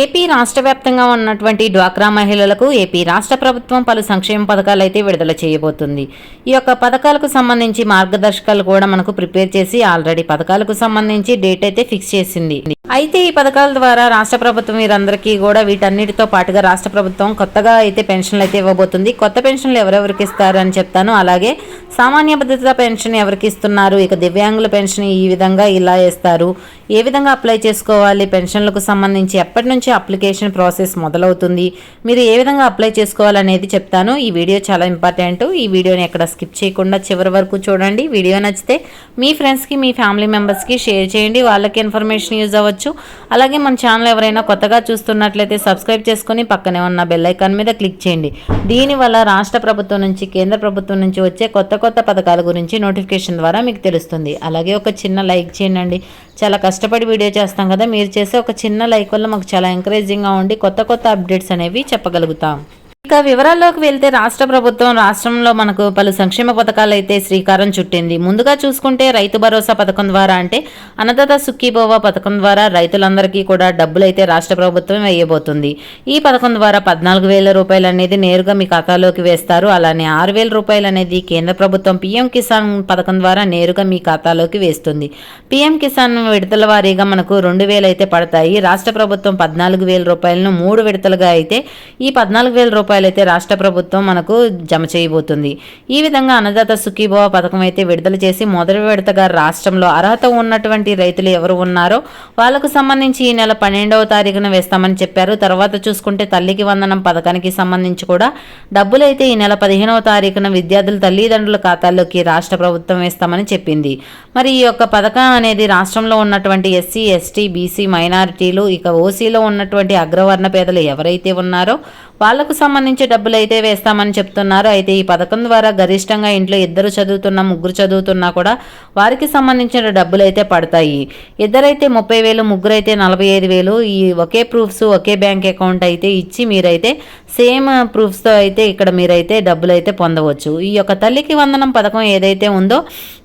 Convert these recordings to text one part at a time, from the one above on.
AP రాష్ట్ర వ్యాప్తంగా ఉన్నటువంటి డ్వాక్రా మహిళలకు ఏపీ రాష్ట్ర ప్రభుత్వం పలు సంక్షేమ పథకాలు అయితే విడుదల చేయబోతుంది. ఈ యొక్క పథకాలకు సంబంధించి మార్గదర్శకాలు కూడా మనకు ప్రిపేర్ చేసి ఆల్రెడీ పథకాలకు సంబంధించి డేట్ అయితే ఫిక్స్ చేసింది. అయితే ఈ పథకాల ద్వారా రాష్ట్ర ప్రభుత్వం వీరందరికీ కూడా వీటన్నిటితో పాటుగా రాష్ట్ర ప్రభుత్వం కొత్తగా అయితే పెన్షన్లు అయితే ఇవ్వబోతుంది. కొత్త పెన్షన్లు ఎవరెవరికి ఇస్తారని చెప్తాను. అలాగే సామాన్య భద్రత పెన్షన్ ఎవరికి ఇస్తున్నారు? ఇక దివ్యాంగుల పెన్షన్ ఈ విధంగా ఇలా ఇస్తారు ఏ విధంగా అప్లై చేసుకోవాలి? పెన్షన్లకు సంబంధించి ఎప్పటి నుంచి అప్లికేషన్ ప్రాసెస్ మొదలవుతుంది. మీరు ఏ విధంగా అప్లై చేసుకోవాలనేది చెప్తాను. ఈ వీడియో చాలా ఇంపార్టెంట్. ఈ వీడియోని ఎక్కడ స్కిప్ చేయకుండా చివరి వరకు చూడండి. వీడియో నచ్చితే మీ ఫ్రెండ్స్కి మీ ఫ్యామిలీ మెంబర్స్కి షేర్ చేయండి. వాళ్ళకి ఇన్ఫర్మేషన్ యూజ్ అవ్వచ్చు. అలాగే మన ఛానల్ ఎవరైనా కొత్తగా చూస్తున్నట్లయితే సబ్స్క్రైబ్ చేసుకొని పక్కనే ఉన్న బెల్ ఐకాన్ మీద క్లిక్ చేయండి. దీనివల్ల రాష్ట్ర ప్రభుత్వం నుంచి కేంద్ర ప్రభుత్వం నుంచి వచ్చే కొత్త కొత్త పథకాల గురించి నోటిఫికేషన్ ద్వారా మీకు తెలుస్తుంది. అలాగే ఒక చిన్న లైక్ చేయండి. చాలా కష్టపడి వీడియో చేస్తాం కదా మీరు చేసే ఒక చిన్న లైక్ వల్ల మాకు చాలా ఎంకరేజింగ్గా ఉండి కొత్త కొత్త అప్డేట్స్ అనేవి చెప్పగలుగుతాం. ఇక వివరాల్లోకి వెళ్తే రాష్ట్ర ప్రభుత్వం రాష్ట్రంలో మనకు పలు సంక్షేమ పథకాలు అయితే శ్రీకారం చుట్టింది. ముందుగా చూసుకుంటే రైతు భరోసా పథకం ద్వారా అంటే అన్నదాత సుక్కీబోవా పథకం ద్వారా రైతులందరికీ కూడా డబ్బులు అయితే రాష్ట్ర ప్రభుత్వం వేయబోతుంది. ఈ పథకం ద్వారా పద్నాలుగు వేల రూపాయలు అనేది నేరుగా మీ ఖాతాలోకి వేస్తారు. అలానే ఆరు వేల రూపాయలు అనేది కేంద్ర ప్రభుత్వం పీఎం కిసాన్ పథకం ద్వారా నేరుగా మీ ఖాతాలోకి వేస్తుంది. పీఎం కిసాన్ విడతల వారీగా మనకు రెండు వేలు అయితే పడతాయి. రాష్ట్ర ప్రభుత్వం పద్నాలుగు వేల రూపాయలను మూడు విడతలుగా అయితే ఈ పద్నాలుగు వేల రూపాయలు అయితే రాష్ట్ర ప్రభుత్వం మనకు జమ చేయబోతుంది. ఈ విధంగా అన్నదాత సుఖీభవ పథకం అయితే విడుదల చేసి మొదటి విడతగా రాష్ట్రంలో అర్హత ఉన్నటువంటి రైతులు ఎవరు ఉన్నారో వాళ్ళకు సంబంధించి ఈ నెల పన్నెండవ తారీఖున వేస్తామని చెప్పారు. తర్వాత చూసుకుంటే తల్లికి వందనం పథకానికి సంబంధించి కూడా డబ్బులు అయితే ఈ నెల పదిహేనవ తారీఖున విద్యార్థుల తల్లిదండ్రుల ఖాతాల్లోకి రాష్ట్ర ప్రభుత్వం వేస్తామని చెప్పింది. మరి ఈ యొక్క పథకం అనేది రాష్ట్రంలో ఉన్నటువంటి ఎస్సీ ఎస్టీ బీసీ మైనారిటీలు ఇక ఓసీలో ఉన్నటువంటి అగ్రవర్ణ పేదలు ఎవరైతే ఉన్నారో వాళ్ళకు సంబంధించి డబ్బులు అయితే వేస్తామని చెప్తున్నారు. అయితే ఈ పథకం ద్వారా గరిష్టంగా ఇంట్లో ఇద్దరు చదువుతున్నా ముగ్గురు చదువుతున్నా కూడా వారికి సంబంధించిన డబ్బులు అయితే పడతాయి. ఇద్దరైతే ముప్పై వేలు ముగ్గురు అయితే నలభై ఐదు వేలు ఈ ఒకే ప్రూఫ్స్ ఒకే బ్యాంక్ అకౌంట్ అయితే ఇచ్చి మీరైతే సేమ్ ప్రూఫ్స్తో అయితే ఇక్కడ మీరైతే డబ్బులు అయితే పొందవచ్చు. ఈ యొక్క తల్లికి వందనం పథకం ఏదైతే ఉందో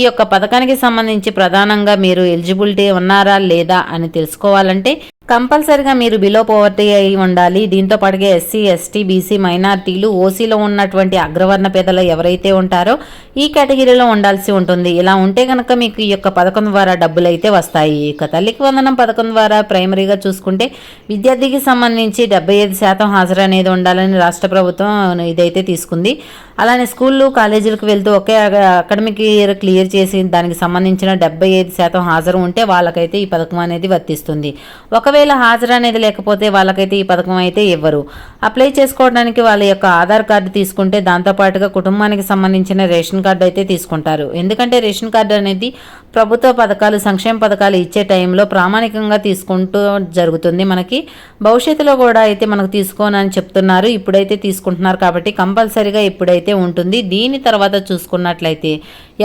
ఈ యొక్క పథకానికి సంబంధించి ప్రధానంగా మీరు ఎలిజిబిలిటీ ఉన్నారా లేదా అని తెలుసుకోవాలంటే కంపల్సరిగా మీరు బిలో పోవర్టీ అయి ఉండాలి. దీంతో పాటుగా ఎస్సీ ఎస్టీ బీసీ మైనార్టీలు ఓసీలో ఉన్నటువంటి అగ్రవర్ణ పేదలు ఎవరైతే ఉంటారో ఈ కేటగిరీలో ఉండాల్సి ఉంటుంది. ఇలా ఉంటే కనుక మీకు ఈ యొక్క పథకం ద్వారా డబ్బులు అయితే వస్తాయి. ఇక తల్లికి వందనం పథకం ద్వారా ప్రైమరీగా చూసుకుంటే విద్యార్థికి సంబంధించి డెబ్బై ఐదు శాతం హాజరు అనేది ఉండాలని రాష్ట్ర ప్రభుత్వం ఇదైతే తీసుకుంది. అలానే స్కూళ్ళు కాలేజీలకు వెళ్తూ ఒకే అకాడమిక్ ఇయర్ క్లియర్ చేసి దానికి సంబంధించిన డెబ్బై ఐదు శాతం హాజరు ఉంటే వాళ్ళకైతే ఈ పథకం అనేది వర్తిస్తుంది. ఒకవేళ హాజరు అనేది లేకపోతే వాళ్ళకైతే ఈ పథకం అయితే ఇవ్వరు. అప్లై చేసుకోవడానికి వాళ్ళ యొక్క ఆధార్ కార్డు తీసుకుంటే దాంతోపాటుగా కుటుంబానికి సంబంధించిన రేషన్ కార్డు అయితే తీసుకుంటారు. ఎందుకంటే రేషన్ కార్డు అనేది ప్రభుత్వ పథకాలు సంక్షేమ పథకాలు ఇచ్చే టైంలో ప్రామాణికంగా తీసుకుంటూ జరుగుతుంది. మనకి భవిష్యత్తులో కూడా అయితే మనకు తీసుకోనని చెప్తున్నారు. ఇప్పుడైతే తీసుకుంటున్నారు కాబట్టి కంపల్సరీగా ఇప్పుడైతే ఉంటుంది. దీని తర్వాత చూసుకున్నట్లయితే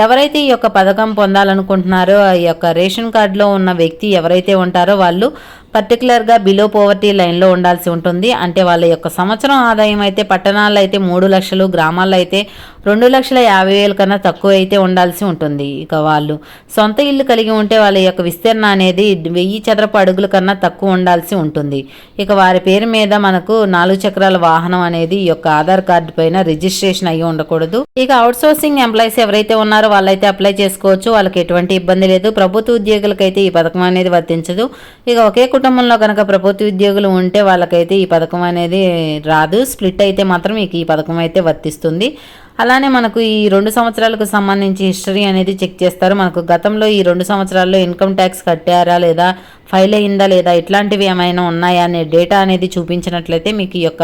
ఎవరైతే ఈ యొక్క పథకం పొందాలనుకుంటున్నారో ఈ యొక్క రేషన్ కార్డులో ఉన్న వ్యక్తి ఎవరైతే ఉంటారో వాళ్ళు పర్టికులర్గా బిలో పోవర్టీ లైన్లో ఉండాల్సి ఉంటుంది. అంటే వాళ్ళ యొక్క సంవత్సరం ఆదాయం అయితే పట్టణాల్లో అయితే మూడు లక్షలు గ్రామాల్లో అయితే రెండు లక్షల యాభై వేల కన్నా తక్కువ అయితే ఉండాల్సి ఉంటుంది. ఇక వాళ్ళు సొంత ఇల్లు కలిగి ఉంటే వాళ్ళ యొక్క విస్తీర్ణ అనేది వెయ్యి చదరపు అడుగుల కన్నా తక్కువ ఉండాల్సి ఉంటుంది. ఇక వారి పేరు మీద మనకు నాలుగు చక్రాల వాహనం అనేది ఈ యొక్క ఆధార్ కార్డు పైన రిజిస్ట్రేషన్ అయ్యి ఉండకూడదు. ఇక అవుట్ సోర్సింగ్ ఎంప్లాయీస్ ఎవరైతే ఉన్నారో వాళ్ళైతే అప్లై చేసుకోవచ్చు. వాళ్ళకి ఎటువంటి ఇబ్బంది లేదు. ప్రభుత్వ ఉద్యోగులకైతే ఈ పథకం అనేది వర్తించదు. ఇక ఒకే కుటుంబంలో కనుక ప్రభుత్వ ఉద్యోగులు ఉంటే వాళ్ళకైతే ఈ పథకం అనేది రాదు. స్ప్లిట్ అయితే మాత్రం ఇక ఈ పథకం అయితే వర్తిస్తుంది. అలానే మనకు ఈ రెండు సంవత్సరాలకు సంబంధించి హిస్టరీ అనేది చెక్ చేస్తారు. మనకు గతంలో ఈ రెండు సంవత్సరాల్లో ఇన్కమ్ ట్యాక్స్ కట్టారా లేదా ఫైల్ అయిందా లేదా ఇట్లాంటివి ఏమైనా ఉన్నాయా అనే డేటా అనేది చూపించినట్లయితే మీకు ఈ యొక్క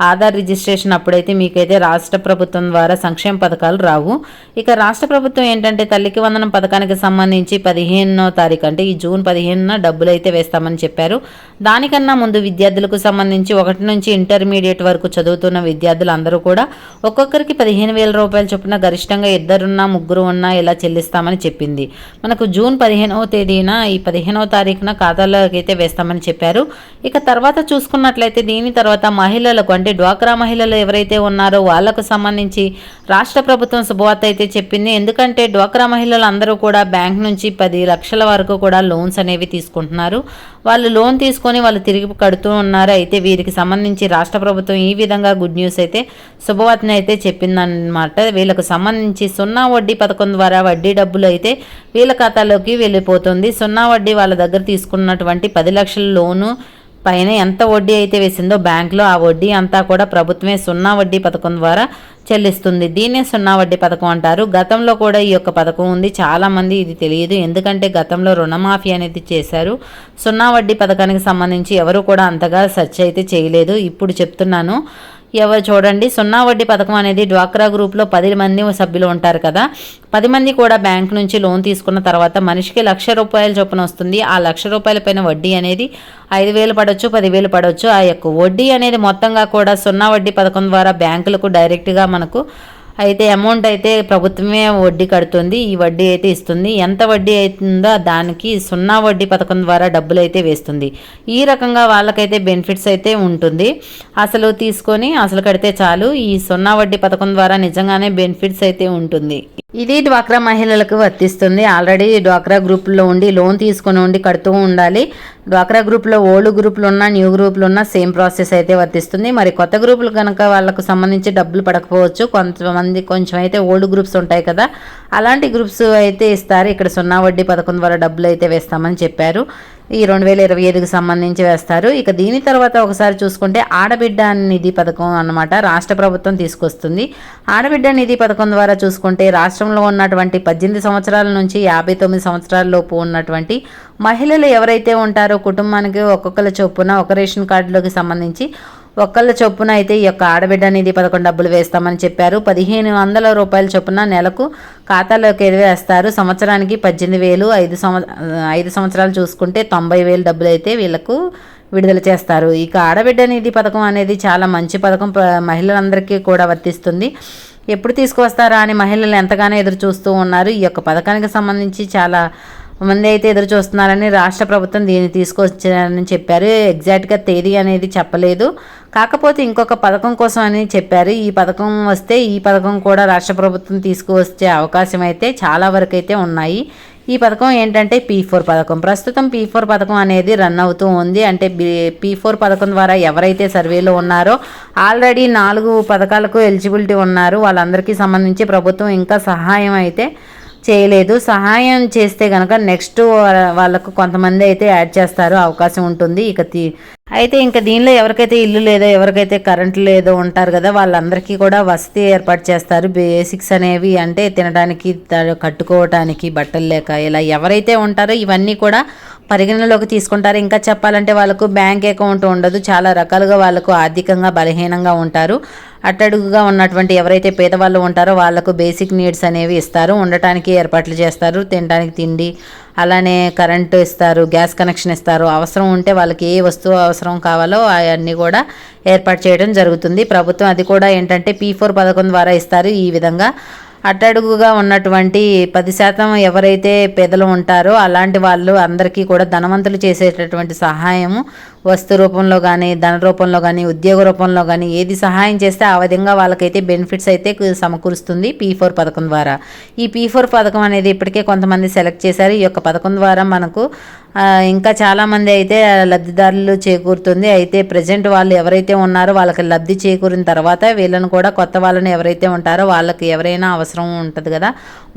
ఆధార్ రిజిస్ట్రేషన్ అప్పుడైతే మీకైతే రాష్ట్ర ప్రభుత్వం ద్వారా సంక్షేమ పథకాలు రావు. ఇక రాష్ట్ర ప్రభుత్వం ఏంటంటే తల్లికి వందనం పథకానికి సంబంధించి పదిహేనో తారీఖు అంటే ఈ జూన్ పదిహేనున డబ్బులు అయితే వేస్తామని చెప్పారు. దానికన్నా ముందు విద్యార్థులకు సంబంధించి ఒకటి నుంచి ఇంటర్మీడియట్ వరకు చదువుతున్న విద్యార్థులు అందరూ కూడా ఒక్కొక్కరికి పదిహేను వేల రూపాయలు చొప్పున గరిష్టంగా ఇద్దరున్నా ముగ్గురు ఉన్నా ఇలా చెల్లిస్తామని చెప్పింది. మనకు జూన్ పదిహేనవ తేదీన ఈ పదిహేనవ తారీఖున ఖాతాలోకి అయితే వేస్తామని చెప్పారు. ఇక తర్వాత చూసుకున్నట్లయితే దీని తర్వాత మహిళలకు అంటే ఉన్నటువంటి డ్వాక్రా మహిళలు ఎవరైతే ఉన్నారో వాళ్ళకు సంబంధించి రాష్ట్ర ప్రభుత్వం శుభవార్త అయితే చెప్పింది. ఎందుకంటే డ్వాక్రా మహిళలు అందరూ కూడా బ్యాంక్ నుంచి పది లక్షల వరకు కూడా లోన్స్ అనేవి తీసుకుంటున్నారు. వాళ్ళు లోన్ తీసుకొని వాళ్ళు తిరిగి కడుతూ ఉన్నారు. అయితే వీరికి సంబంధించి రాష్ట్ర ప్రభుత్వం ఈ విధంగా గుడ్ న్యూస్ అయితే శుభవార్తని అయితే చెప్పిందన్నమాట. వీళ్ళకు సంబంధించి సున్నా వడ్డీ పథకం ద్వారా వడ్డీ డబ్బులు అయితే వీళ్ళ ఖాతాలోకి వెళ్ళిపోతుంది. సున్నా వడ్డీ వాళ్ళ దగ్గర తీసుకున్నటువంటి పది లక్షల లోను పైన ఎంత వడ్డీ అయితే వేసిందో బ్యాంకులో ఆ వడ్డీ అంతా కూడా ప్రభుత్వమే సున్నా వడ్డీ పథకం ద్వారా చెల్లిస్తుంది. దీన్నే సున్నా వడ్డీ పథకం అంటారు. గతంలో కూడా ఈ యొక్క పథకం ఉంది. చాలామంది ఇది తెలియదు. ఎందుకంటే గతంలో రుణమాఫీ అనేది చేశారు. సున్నా వడ్డీ పథకానికి సంబంధించి ఎవరు కూడా అంతగా సెర్చ్ అయితే చేయలేదు. ఇప్పుడు చెప్తున్నాను. ఎవరు చూడండి సున్నా వడ్డీ పథకం అనేది డ్వాక్రా గ్రూప్లో పది మంది సభ్యులు ఉంటారు కదా. పది మంది కూడా బ్యాంక్ నుంచి లోన్ తీసుకున్న తర్వాత మనిషికి లక్ష రూపాయల చొప్పున వస్తుంది. ఆ లక్ష రూపాయల పైన వడ్డీ అనేది ఐదు వేలు పడవచ్చు పదివేలు పడవచ్చు ఆ యొక్క వడ్డీ అనేది మొత్తంగా కూడా సున్నా వడ్డీ పథకం ద్వారా బ్యాంకులకు డైరెక్ట్గా మనకు అయితే అమౌంట్ అయితే ప్రభుత్వమే వడ్డీ కడుతుంది ఈ వడ్డీ అయితే ఇస్తుంది. ఎంత వడ్డీ అవుతుందో దానికి సున్నా వడ్డీ పథకం ద్వారా డబ్బులు అయితే వేస్తుంది. ఈ రకంగా వాళ్ళకైతే బెనిఫిట్స్ అయితే ఉంటుంది. అసలు తీసుకొని అసలు కడితే చాలు ఈ సున్నా వడ్డీ పథకం ద్వారా నిజంగానే బెనిఫిట్స్ అయితే ఉంటుంది. ఇది డ్వాక్రా మహిళలకు వర్తిస్తుంది. ఆల్రెడీ డ్వాక్రా గ్రూప్లో ఉండి లోన్ తీసుకొని ఉండి కడుతూ ఉండాలి. డ్వాక్రా గ్రూప్లో ఓల్డ్ గ్రూపులు ఉన్నా న్యూ గ్రూపులు ఉన్న సేమ్ ప్రాసెస్ అయితే వర్తిస్తుంది. మరి కొత్త గ్రూపులు కనుక వాళ్ళకు సంబంధించి డబ్బులు పడకపోవచ్చు. కొంతమంది కొంచెం అయితే ఓల్డ్ గ్రూప్స్ ఉంటాయి కదా. అలాంటి గ్రూప్స్ అయితే ఇస్తారు. ఇక్కడ సున్నా వడ్డీ పథకం ద్వారా డబ్బులు అయితే వేస్తామని చెప్పారు. ఈ రెండు వేల ఇరవై ఐదుకి సంబంధించి వేస్తారు. ఇక దీని తర్వాత ఒకసారి చూసుకుంటే ఆడబిడ్డ నిధి పథకం అన్నమాట రాష్ట్ర ప్రభుత్వం తీసుకొస్తుంది. ఆడబిడ్డ నిధి పథకం ద్వారా చూసుకుంటే రాష్ట్రంలో ఉన్నటువంటి పద్దెనిమిది సంవత్సరాల నుంచి యాభై తొమ్మిది సంవత్సరాల లోపు ఉన్నటువంటి మహిళలు ఎవరైతే ఉంటారో కుటుంబానికి ఒక్కొక్కరి చొప్పున ఒక రేషన్ కార్డులోకి సంబంధించి ఒక్కళ్ళ చొప్పున అయితే ఈ యొక్క ఆడబిడ్డ నిధి పథకం డబ్బులు వేస్తామని చెప్పారు. పదిహేను వందల రూపాయల చొప్పున నెలకు ఖాతాలోకి వేస్తారు సంవత్సరానికి పద్దెనిమిది వేలు ఐదు సంవ ఐదు సంవత్సరాలు చూసుకుంటే తొంభై వేలు డబ్బులు అయితే వీళ్ళకు విడుదల చేస్తారు. ఇక ఆడబిడ్డ నిధి పథకం అనేది చాలా మంచి పథకం. మహిళలందరికీ కూడా వర్తిస్తుంది. ఎప్పుడు తీసుకువస్తారా అని మహిళలు ఎంతగానో ఎదురు చూస్తూ ఉన్నారు. ఈ యొక్క పథకానికి సంబంధించి చాలా మంది అయితే ఎదురు చూస్తున్నారని రాష్ట్ర ప్రభుత్వం దీన్ని తీసుకొచ్చారని చెప్పారు. ఎగ్జాక్ట్గా తేదీ అనేది చెప్పలేదు. కాకపోతే ఇంకొక పథకం కోసం అని చెప్పారు. ఈ పథకం వస్తే ఈ పథకం కూడా రాష్ట్ర ప్రభుత్వం తీసుకువచ్చే అవకాశం అయితే చాలా వరకు అయితే ఉన్నాయి. ఈ పథకం ఏంటంటే పీ ఫోర్ పథకం. ప్రస్తుతం పీ ఫోర్ పథకం అనేది రన్ అవుతూ ఉంది. అంటే పీ ఫోర్ పథకం ద్వారా ఎవరైతే సర్వేలో ఉన్నారో ఆల్రెడీ నాలుగు పథకాలకు ఎలిజిబిలిటీ ఉన్నారు. వాళ్ళందరికీ సంబంధించి ప్రభుత్వం ఇంకా సహాయం అయితే చేయలేదు. సహాయం చేస్తే కనుక నెక్స్ట్ వాళ్ళకు కొంతమంది అయితే యాడ్ చేస్తారు. అవకాశం ఉంటుంది. ఇక అయితే ఇంకా దీనిలో ఎవరికైతే ఇల్లు లేదో ఎవరికైతే కరెంట్ లేదో ఉంటారు కదా వాళ్ళందరికీ కూడా వసతి ఏర్పాటు చేస్తారు. బేసిక్స్ అనేవి అంటే తినడానికి కట్టుకోవటానికి బట్టలు లేక ఇలా ఎవరైతే ఉంటారో ఇవన్నీ కూడా పరిగణలోకి తీసుకుంటారు. ఇంకా చెప్పాలంటే వాళ్ళకు బ్యాంక్ అకౌంట్ ఉండదు. చాలా రకాలుగా వాళ్ళకు ఆర్థికంగా బలహీనంగా ఉంటారు. అట్టడుగుగా ఉన్నటువంటి ఎవరైతే పేదవాళ్ళు ఉంటారో వాళ్ళకు బేసిక్ నీడ్స్ అనేవి ఇస్తారు. ఉండటానికి ఏర్పాట్లు చేస్తారు. తినడానికి తిండి అలానే కరెంటు ఇస్తారు గ్యాస్ కనెక్షన్ ఇస్తారు. అవసరం ఉంటే వాళ్ళకి ఏ వస్తువు అవసరం కావాలో అవన్నీ కూడా ఏర్పాటు చేయడం జరుగుతుంది. ప్రభుత్వం అది కూడా ఏంటంటే పీ ఫోర్ పథకం ద్వారా ఇస్తారు. ఈ విధంగా అట్టడుగుగా ఉన్నటువంటి పది శాతం ఎవరైతే పేదలు ఉంటారో అలాంటి వాళ్ళు అందరికీ కూడా ధనవంతులు చేసేటటువంటి సహాయం వస్తు రూపంలో కానీ ధన రూపంలో కానీ ఉద్యోగ రూపంలో కానీ ఏది సహాయం చేస్తే ఆ విధంగా వాళ్ళకైతే బెనిఫిట్స్ అయితే సమకూరుస్తుంది పీ ఫోర్ పథకం ద్వారా. ఈ పీ ఫోర్ పథకం అనేది ఇప్పటికే కొంతమంది సెలెక్ట్ చేశారు. ఈ యొక్క పథకం ద్వారా మనకు ఇంకా చాలామంది అయితే లబ్ధిదారులు చేకూరుతుంది. అయితే ప్రజెంట్ వాళ్ళు ఎవరైతే ఉన్నారో వాళ్ళకి లబ్ధి చేకూరిన తర్వాత వీళ్ళను కూడా కొత్త వాళ్ళని ఎవరైతే ఉంటారో వాళ్ళకి ఎవరైనా అవసరం ఉంటుంది కదా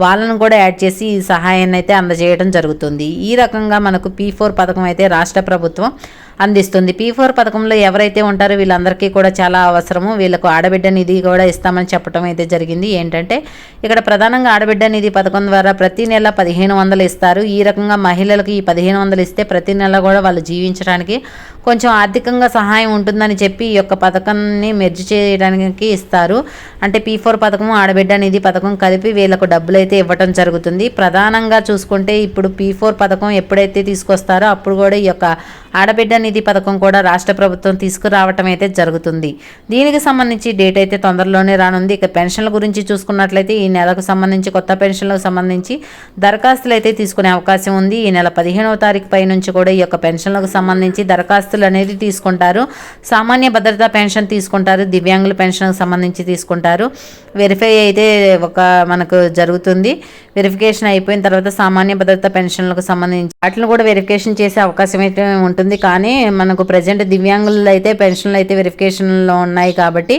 వాళ్ళను కూడా యాడ్ చేసి ఈ సహాయాన్ని అయితే అందజేయడం జరుగుతుంది. ఈ రకంగా మనకు పీ ఫోర్ పథకం అయితే రాష్ట్ర ప్రభుత్వం అందిస్తుంది. పీ ఫోర్ పథకంలో ఎవరైతే ఉంటారో వీళ్ళందరికీ కూడా చాలా అవసరము. వీళ్ళకు ఆడబిడ్డ నిధి కూడా ఇస్తామని చెప్పడం అయితే జరిగింది. ఏంటంటే ఇక్కడ ప్రధానంగా ఆడబిడ్డ నిధి పథకం ద్వారా ప్రతి నెల పదిహేను వందలు ఇస్తారు. ఈ రకంగా మహిళలకు ఈ పదిహేను వందలు ఇస్తే ప్రతి నెల కూడా వాళ్ళు జీవించడానికి కొంచెం ఆర్థికంగా సహాయం ఉంటుందని చెప్పి ఈ యొక్క పథకాన్ని మెర్జ్ చేయడానికి ఇస్తారు. అంటే పీ ఫోర్ పథకం ఆడబిడ్డ నిధి పథకం కలిపి వీళ్ళకు డబ్బులు అయితే ఇవ్వటం జరుగుతుంది. ప్రధానంగా చూసుకుంటే ఇప్పుడు పీ ఫోర్ పథకం ఎప్పుడైతే తీసుకొస్తారో అప్పుడు కూడా ఈ యొక్క ఆడబిడ్డ నిధి పథకం కూడా రాష్ట్ర ప్రభుత్వం తీసుకురావటం అయితే జరుగుతుంది. దీనికి సంబంధించి డేట్ అయితే తొందరలోనే రానుంది. ఇక పెన్షన్ల గురించి చూసుకున్నట్లయితే ఈ నెలకు సంబంధించి కొత్త పెన్షన్లకు సంబంధించి దరఖాస్తులు అయితే తీసుకునే అవకాశం ఉంది. ఈ నెల పదిహేనవ తారీఖు పై నుంచి కూడా ఈ యొక్క పెన్షన్లకు సంబంధించి దరఖాస్తు స్థిరాస్తులు అనేది తీసుకుంటారు. సామాన్య భద్రతా పెన్షన్ తీసుకుంటారు. దివ్యాంగుల పెన్షన్కి సంబంధించి తీసుకుంటారు. వెరిఫై అయితే ఒక మనకు జరుగుతుంది. వెరిఫికేషన్ అయిపోయిన తర్వాత సామాన్య భద్రత పెన్షన్లకు సంబంధించి వాటిని కూడా వెరిఫికేషన్ చేసే అవకాశం అయితే ఉంటుంది. కానీ మనకు ప్రజెంట్ దివ్యాంగులు అయితే పెన్షన్లు అయితే వెరిఫికేషన్లో ఉన్నాయి కాబట్టి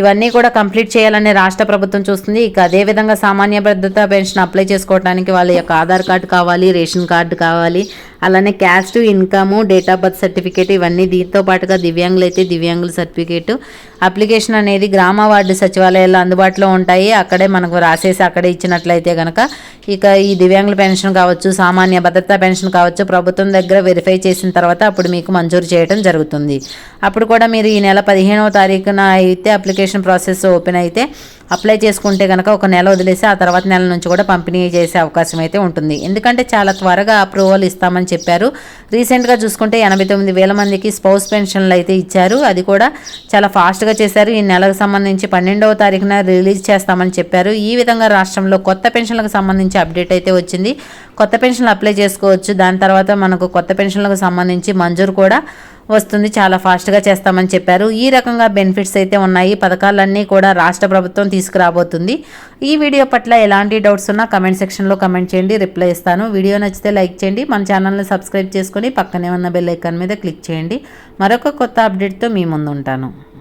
ఇవన్నీ కూడా కంప్లీట్ చేయాలని రాష్ట్ర ప్రభుత్వం చూస్తుంది. ఇక అదేవిధంగా సామాన్య భద్రత పెన్షన్ అప్లై చేసుకోవడానికి వాళ్ళ యొక్క ఆధార్ కార్డు కావాలి రేషన్ కార్డు కావాలి అలానే caste income date of birth certificate ఇవన్నీ దీంతో పాటుగా దివ్యాంగులు అయితే దివ్యాంగుల సర్టిఫికేట్. అప్లికేషన్ అనేది గ్రామ వార్డు సచివాలయాల్లో అందుబాటులో ఉంటాయి. అక్కడే మనకు రాసేసి అక్కడే ఇచ్చినట్లయితే కనుక ఇక ఈ దివ్యాంగుల పెన్షన్ కావచ్చు సామాన్య భద్రతా పెన్షన్ కావచ్చు ప్రభుత్వం దగ్గర వెరిఫై చేసిన తర్వాత అప్పుడు మీకు మంజూరు చేయడం జరుగుతుంది. అప్పుడు కూడా మీరు ఈ నెల పదిహేనవ తారీఖున అయితే అప్లికేషన్ ప్రాసెస్ ఓపెన్ అయితే అప్లై చేసుకుంటే కనుక ఒక నెల వదిలేసి ఆ తర్వాత నెల నుంచి కూడా పంపిణీ చేసే అవకాశం అయితే ఉంటుంది. ఎందుకంటే చాలా త్వరగా అప్రూవల్ ఇస్తామని చెప్పారు. రీసెంట్గా చూసుకుంటే ఎనభై తొమ్మిది వేల మందికి స్పౌస్ పెన్షన్లు అయితే ఇచ్చారు. అది కూడా చాలా ఫాస్ట్గా చేశారు. ఈ నెలకు సంబంధించి పన్నెండవ తారీఖున రిలీజ్ చేస్తామని చెప్పారు. ఈ విధంగా రాష్ట్రంలో కొత్త పెన్షన్లకు సంబంధించి అప్డేట్ అయితే వచ్చింది. కొత్త పెన్షన్లు అప్లై చేసుకోవచ్చు. దాని తర్వాత మనకు కొత్త పెన్షన్లకు సంబంధించి మంజూరు కూడా వస్తుంది. చాలా ఫాస్ట్గా చేస్తామని చెప్పారు. ఈ రకంగా బెనిఫిట్స్ అయితే ఉన్నాయి. పథకాలన్నీ కూడా రాష్ట్ర ప్రభుత్వం తీసుకురాబోతుంది. ఈ వీడియో పట్ల ఎలాంటి డౌట్స్ ఉన్నా కమెంట్ సెక్షన్లో కమెంట్ చేయండి. రిప్లై ఇస్తాను. వీడియో నచ్చితే లైక్ చేయండి. మన ఛానల్ని సబ్స్క్రైబ్ చేసుకుని పక్కనే ఉన్న బెల్ ఐకాన్ మీద క్లిక్ చేయండి. మరొక కొత్త అప్డేట్తో మీ ముందు ఉంటాను